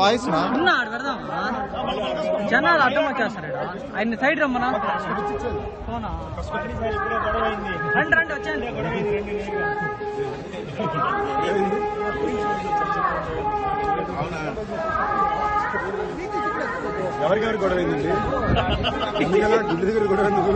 Voice ఆడ పెడదామా జనాలు అడ్డం వచ్చేస్తారు ఈడ. ఆయన్ని సైడ్ రమ్మనా? ఫోనా? రండి రండి వచ్చేయండి. ఎవరికెవరి గొడవ అయిందండి? ఎందుకలా గుడ్డి దగ్గర గొడవ ఎందుకు?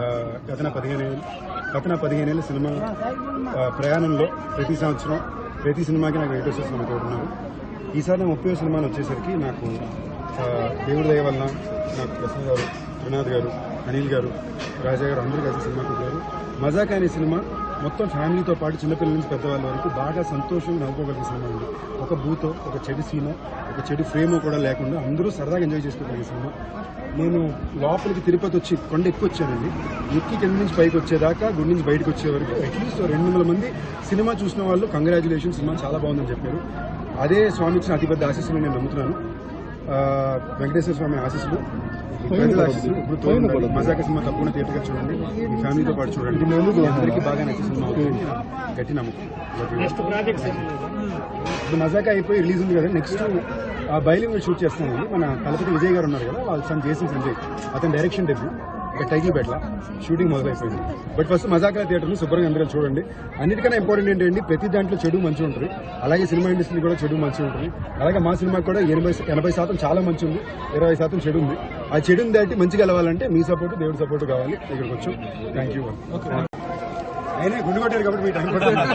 ఆ, గత పదిహేను ఏళ్ళు గత పదిహేను ఏళ్ళ సినిమా ప్రయాణంలో ప్రతి సంవత్సరం ప్రతి సినిమాకి నాకు ఎయిట్ వస్తున్నాను అనుకుంటున్నాను ఈసారి నా ముప్పై సినిమాలు వచ్చేసరికి నాకు దేవుడి దయ వల్ల నాకు ప్రసాద్ గారు త్రినాథ్ గారు అనిల్ గారు రాజా గారు అందరూ కలిసి సినిమా కుట్టారు మజాక్ అనే సినిమా మొత్తం ఫ్యామిలీతో పాటు చిన్నపిల్లల నుంచి పెద్దవాళ్ళ వరకు బాగా సంతోషంగా నవ్వుకోగలిగిన సినిమా అండి ఒక బూతో ఒక చెడు సీనో ఒక చెడు ఫ్రేమో కూడా లేకుండా అందరూ సరదాగా ఎంజాయ్ చేసుకోగలిగే సినిమా. నేను లోపలికి తిరుపతి వచ్చి కొండ ఎక్కువ వచ్చానండి. ఎక్కి కింద నుంచి పైకి వచ్చేదాకా గుడి నుంచి బయటకు వచ్చే వరకు అట్లీస్ట్ రెండు వందల మంది సినిమా చూసిన వాళ్ళు కంగ్రాచులేషన్ సినిమా చాలా బాగుందని చెప్పారు. అదే స్వామి ఇచ్చిన అతిపెద్ద ఆశీస్సులు నేను నమ్ముతున్నాను. వెంకటేశ్వర స్వామి ఆశీస్సులు. ప్రజల ఆశీస్సులు ఇప్పుడు తోడు మజాక సినిమా తప్పకుండా థియేటర్గా చూడండి. మీ ఫ్యామిలీతో పాటు చూడండి. అందరికీ బాగా నచ్చే సినిమా అవుతుంది గట్టి నమ్మకం. ఇప్పుడు మజాక అయిపోయి రిలీజ్ ఉంది కదా. నెక్స్ట్ ఆ బయలు మీద షూట్ చేస్తున్నాను మన తలపతి విజయ్ గారు ఉన్నారు కదా. వాళ్ళ సన్ జేసీ సంజయ్. అతని డైరెక్షన్ డెబ్యూ ఇక టైటిల్ పెట్టల? షూటింగ్ మొదలైపోయింది. బట్ ఫస్ట్ మజాకా థియేటర్ని శుభ్రంగా అందరూ చూడండి. అన్నిటికన్నా ఇంపార్టెంట్ ఏంటంటే ప్రతి దాంట్లో చెడు మంచి ఉంటుంది. అలాగే సినిమా ఇండస్ట్రీ కూడా చెడు మంచి ఉంటుంది. అలాగే మా సినిమా కూడా ఎనభై ఎనభై శాతం చాలా మంచి ఉంది. ఇరవై శాతం చెడు ఉంది. ఆ చెడుని దాటి మంచిగా వెళ్ళాలంటే మీ సపోర్ట్ దేవుడి సపోర్ట్ కావాలి. ఇక్కడికి వచ్చాం. థ్యాంక్ యూ అయినా గుండు కొట్టారు కాబట్టి మీ టైం పడుతుంది.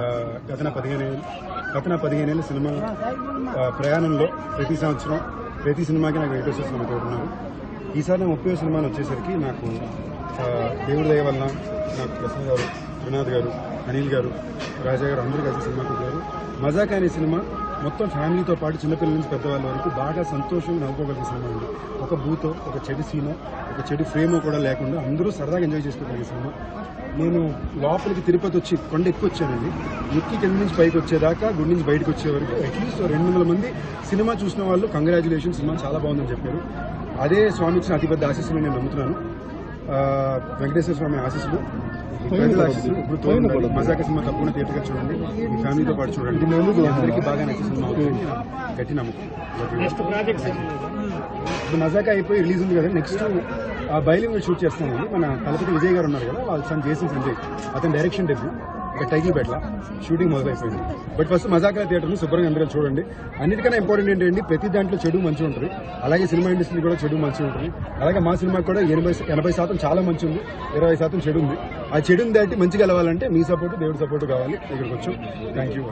ఆ, గత పదిహేను ఏళ్ళు గతన పదిహేను ఏళ్ళ సినిమా ప్రయాణంలో ప్రతి సంవత్సరం ప్రతి సినిమాకి నాకు వెయిటర్స్ వస్తున్నాను కోరుకున్నారు ఈసారి నా ముప్పై సినిమాలు వచ్చేసరికి నాకు దేవుడి దయ వల్ల నాకు ప్రసాద్ గారు త్రినాథ్ గారు అనిల్ గారు రాజా గారు అందరూ కలిసి సినిమా వచ్చారు మజాక్ అనే సినిమా మొత్తం ఫ్యామిలీతో పాటు చిన్నపిల్లల నుంచి పెద్దవాళ్ళ వరకు బాగా సంతోషంగా నవ్వుకోగలిగిన సినిమా ఉంది ఒక బూతో ఒక చెడు సీనో ఒక చెడు ఫ్రేమో కూడా లేకుండా అందరూ సరదాగా ఎంజాయ్ చేసుకోగలిగిన సినిమా. నేను లోపలికి తిరుపతి వచ్చి కొండ ఎక్కువ వచ్చానండి. ఎక్కి కింద నుంచి పైకి వచ్చేదాకా గుడి నుంచి బయటకు వచ్చే వరకు అట్లీస్ట్ రెండు వందల మంది సినిమా చూసిన వాళ్ళు కంగ్రాచులేషన్ సినిమా చాలా బాగుందని చెప్పారు. అదే స్వామి ఇచ్చిన అతిపెద్ద ఆశీస్సులు నేను నమ్ముతున్నాను. వెంకటేశ్వర స్వామి ఆశీస్సులు. మజాక సినిమా తప్పకుండా థియేటర్గా చూడండి. మీ ఫ్యామిలీతో పాటు చూడండి. అందరికీ బాగా నచ్చే సినిమా అవుతుంది గట్టి నమ్మకం. ఇప్పుడు మజాక అయిపోయి రిలీజ్ ఉంది కదా నెక్స్ట్ ఆ బయలు షూట్ చేస్తున్నాను మన తలపతి విజయ్ గారు ఉన్నారు కదా వాళ్ళ సన్ జేసీ సంజయ్. అతని డైరెక్షన్ డెబ్యూ ఇక టైటిల్ పెట్టల. షూటింగ్ మొదలైపోయింది. బట్ ఫస్ట్ మజాకా థియేటర్ని శుభ్రంగా అందరూ చూడండి. అన్నిటికన్నా ఇంపార్టెంట్ ఏంటంటే ప్రతి దాంట్లో చెడు మంచి ఉంటుంది. అలాగే సినిమా ఇండస్ట్రీ కూడా చెడు మంచి ఉంటుంది. అలాగే మా సినిమా కూడా ఎనభై ఎనభై శాతం చాలా మంచి ఉంది. ఇరవై శాతం చెడు ఉంది. ఆ చెడుని దాటి మంచిగా వెళ్ళాలంటే మీ సపోర్ట్ దేవుడి సపోర్ట్ కావాలి. ఇక్కడికి వచ్చాం. Thank you